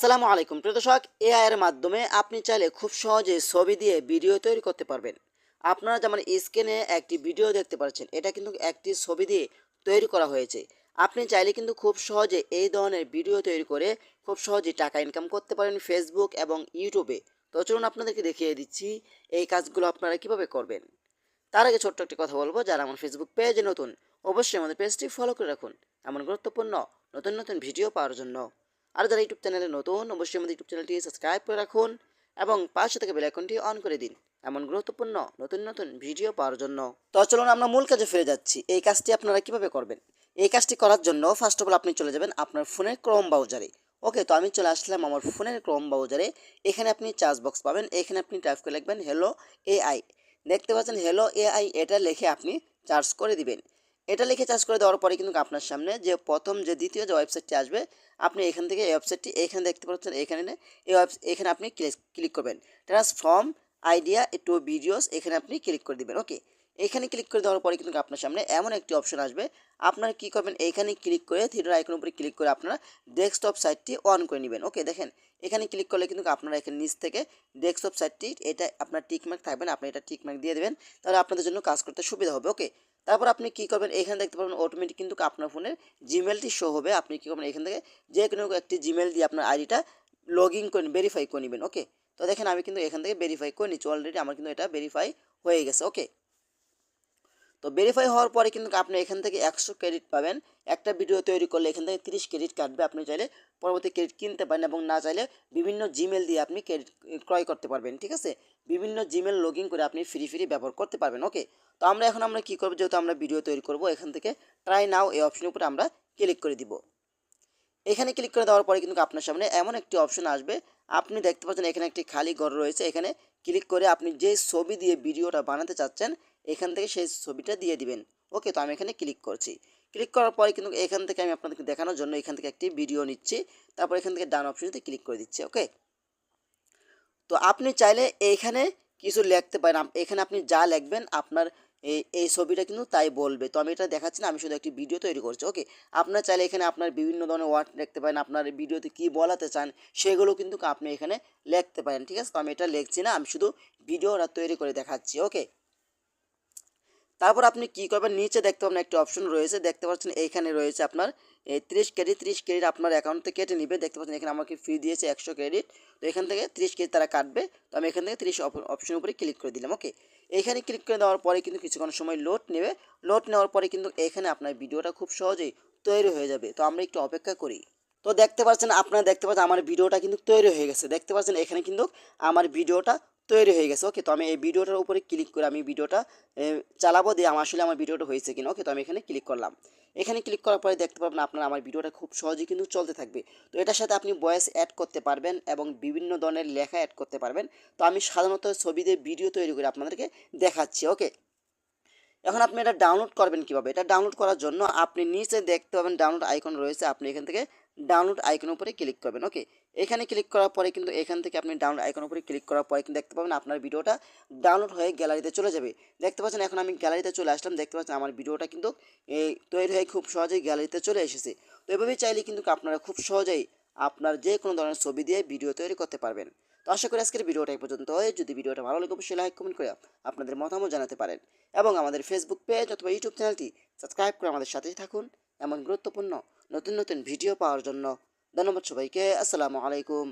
আসসালামু আলাইকুম। প্রিয় দর্শক এআই এর মাধ্যমে আপনি চাইলে খুব সহজে ছবি দিয়ে ভিডিও তৈরি করতে পারবেন। আপনারা যেমন স্ক্রিনে একটি ভিডিও দেখতে পাচ্ছেন, এটা কিন্তু একটি ছবি দিয়ে তৈরি করা হয়েছে। আপনি চাইলে কিন্তু খুব সহজে এই ধরনের ভিডিও তৈরি করে খুব সহজে টাকা ইনকাম করতে পারেন ফেসবুক এবং ইউটিউবে তো চলুন আপনাদেরকে দেখিয়ে দিচ্ছি এই কাজগুলো আপনারা কীভাবে করবেন। তার আগে ছোট্ট একটি কথা বলব, যারা আমার ফেসবুক পেজে নতুন, অবশ্যই আমাদের পেজটি ফলো করে রাখুন। এমন গুরুত্বপূর্ণ, নতুন নতুন ভিডিও পাওয়ার জন্য। আর যারা ইউটিউব চ্যানেলে নতুন, অবশ্যই আমাদের ইউটিউব চ্যানেলটি সাবস্ক্রাইব করে রাখুন এবং পাশে থেকে বেল আইকনটি অন করে দিন। এমন গুরুত্বপূর্ণ, নতুন নতুন ভিডিও পাওয়ার জন্য। তো চলুন আমরা মূল কাজে ফিরে যাচ্ছি। এই কাজটি আপনারা কীভাবে করবেন? এই কাজটি করার জন্য ফার্স্ট অফ অল আপনি চলে যাবেন আপনার ফোনের ক্রোম ব্রাউজারে ওকে তো আমি চলে আসলাম আমার ফোনের ক্রোম ব্রাউজারে এখানে আপনি চার্জ বক্স পাবেন। এখানে আপনি টাইপ করে লিখবেন হ্যালো এআই দেখতে পাচ্ছেন হ্যালো এআই এটা লিখে আপনি চার্জ করে দিবেন। এটা লিখে চার্জ করে দেওয়ার পরে কিন্তু আপনার সামনে যে প্রথম, যে দ্বিতীয় যে ওয়েবসাইটটি আসবে আপনি এখান থেকে এই ওয়েবসাইটটি এখানে দেখতে পাচ্ছেন, এখানে এই এখানে আপনি ক্লিক করবেন। ট্রান্সফর্ম আইডিয়া টু ভিডিওস এখানে আপনি ক্লিক করে দিবেন ওকে এখানে ক্লিক করে দেওয়ার পরে কিন্তু আপনার সামনে এমন একটি অপশন আসবে, আপনারা কী করবেন এইখানে ক্লিক করে থিয়েটার আইকনের উপরে ক্লিক করে আপনারা ডেস্কটপ সাইটটি অন করে নেবেন ওকে দেখেন, এখানে ক্লিক করলে কিন্তু আপনারা এখানে নিচ থেকে ডেস্কটপ সাইটটি এটা আপনার টিকমার্ক থাকবেন আপনি এটা টিকমার্ক দিয়ে দেবেন, তাহলে আপনাদের জন্য কাজ করতে সুবিধা হবে ওকে তারপর আপনি কি করবেন? এখানে দেখতে পাবেন অটোমেটিক কিন্তু আপনার ফোনের জিমেলটি শো হবে। আপনি কী করবেন? এখান থেকে যে কোনো একটি জিমেল দিয়ে আপনার আইডিটা লগ ইন করে ভেরিফাই করে নেবেন ওকে তো দেখেন আমি কিন্তু এখান থেকে ভেরিফাই করে নিচ্ছি। অলরেডি আমার কিন্তু এটা ভেরিফাই হয়ে গেছে ওকে তো ভেরিফাই হওয়ার পরে কিন্তু আপনি এখান থেকে একশো ক্রেডিট পাবেন। একটা ভিডিও তৈরি করলে এখান থেকে তিরিশ ক্রেডিট কাটবে। আপনি চাইলে পরবর্তী ক্রেডিট কিনতে পারেন এবং না চাইলে বিভিন্ন জিমেল দিয়ে আপনি ক্রেডিট ক্রয় করতে পারবেন, ঠিক আছে? বিভিন্ন জিমেল লগ করে আপনি ফ্রি ফ্রি ব্যবহার করতে পারবেন ওকে তো আমরা এখন আমরা কী করব? যেহেতু আমরা ভিডিও তৈরি করব, এখান থেকে ট্রাই নাও এই অপশনের উপরে আমরা ক্লিক করে দিব। এখানে ক্লিক করে দেওয়ার পরে কিন্তু আপনার সামনে এমন একটি অপশন আসবে। আপনি দেখতে পাচ্ছেন এখানে একটি খালি ঘর রয়েছে। এখানে ক্লিক করে আপনি যে ছবি দিয়ে ভিডিওটা বানাতে চাচ্ছেন এখান থেকে সেই ছবিটা দিয়ে দিবেন। ওকে, তো আমি এখানে ক্লিক করছি। ক্লিক করার পরে কিন্তু এখান থেকে আমি আপনাদেরকে দেখানোর জন্য এখান থেকে একটি ভিডিও নিচ্ছি। তারপর এখান থেকে ডান অপশনতে ক্লিক করে দিচ্ছি, ওকে? তো আপনি চাইলে এইখানে কিছু লিখতে পারেন। এখানে আপনি যা লিখবেন, আপনার এই এই ছবিটা কিন্তু তাই বলবে। তো আমি এটা দেখাচ্ছি না, আমি শুধু একটি ভিডিও তৈরি করছি, ওকে? আপনার চাইলে এখানে আপনার বিভিন্ন ধরনের ওয়ার্ড লিখতে পারেন, আপনার ভিডিওতে কী বলাতে চান, সেগুলো কিন্তু আপনি এখানে লিখতে পারেন, ঠিক আছে? তো আমি এটা লিখছি না, আমি শুধু ভিডিওটা তৈরি করে দেখাচ্ছি, ওকে? তারপর আপনি কি করবেন? নিচে দেখতে পাবেন একটি অপশন রয়েছে। দেখতে পাচ্ছেন এইখানে রয়েছে আপনার এই তিরিশ ক্রেডিট তিরিশ ক্রেডিট আপনার অ্যাকাউন্ট থেকে কেটে নেবে। দেখতে পাচ্ছেন এখানে আমাকে ফি দিয়েছে একশো ক্রেডিট তো এখান থেকে তিরিশ ক্রেডিট তারা কাটবে। তো আমি এখান থেকে তিরিশ অপশনের উপরে ক্লিক করে দিলাম ওকে এখানে ক্লিক করে দেওয়ার পরে কিন্তু কিছুক্ষণ সময় লোড নেবে। লোড নেওয়ার পরে কিন্তু এখানে আপনার ভিডিওটা খুব সহজেই তৈরি হয়ে যাবে। তো আমরা একটু অপেক্ষা করি। তো দেখতে পাচ্ছেন, আপনারা দেখতে পাচ্ছেন আমার ভিডিওটা কিন্তু তৈরি হয়ে গেছে। দেখতে পাচ্ছেন এখানে কিন্তু আমার ভিডিওটা তৈরি হয়ে গেছে। ওকে তো আমি এই ভিডিওটার উপরে ক্লিক করে আমি ভিডিওটা চালাবো দিয়ে আমার আসলে আমার ভিডিওটা হয়েছে কিনা। ওকে তো আমি এখানে ক্লিক করলাম। এখানে ক্লিক করার পরে দেখতে পাবেন আপনার আমার ভিডিওটা খুব সহজেই কিন্তু চলতে থাকবে। তো এটার সাথে আপনি ভয়েস অ্যাড করতে পারবেন এবং বিভিন্ন ধরনের লেখা অ্যাড করতে পারবেন। তো আমি সাধারণত ছবি দিয়ে ভিডিও তৈরি করে আপনাদেরকে দেখাচ্ছি। ওকে এখন আপনি এটা ডাউনলোড করবেন কীভাবে? এটা ডাউনলোড করার জন্য আপনি নিচে দেখতে পাবেন ডাউনলোড আইকন রয়েছে। আপনি এখান থেকে ডাউনলোড আইকনের উপরে ক্লিক করবেন ওকে এখানে ক্লিক করার পরে কিন্তু এখান থেকে আপনি ডাউনলোড আইকনের উপরে ক্লিক করার পরে কিন্তু দেখতে পাবেন আপনার ভিডিওটা ডাউনলোড হয়ে গ্যালারিতে চলে যাবে। দেখতে পাচ্ছেন এখন আমি গ্যালারিতে চলে আসলাম, দেখতে পাচ্ছেন আমার ভিডিওটা কিন্তু তৈরি হয়ে খুব সহজেই গ্যালারিতে চলে এসেছে। তো এভাবেই চাইলে কিন্তু আপনারা খুব সহজেই আপনার যে কোনো ধরনের ছবি দিয়ে ভিডিও তৈরি করতে পারবেন। তো আশা করি আজকের ভিডিওটা এই পর্যন্ত হয়, যদি ভিডিওটা ভালো লাগে অবশ্যই লাইক কমেন্ট করে আপনাদের মতামত জানাতে পারেন। এবং আমাদের ফেসবুক পেজ অথবা ইউটিউব চ্যানেলটি সাবস্ক্রাইব করে আমাদের সাথেই থাকুন, এমন গুরুত্বপূর্ণ নতুন নতুন ভিডিও পাওয়ার জন্য। ধন্যবাদ সবাইকে। আসসালামু আলাইকুম।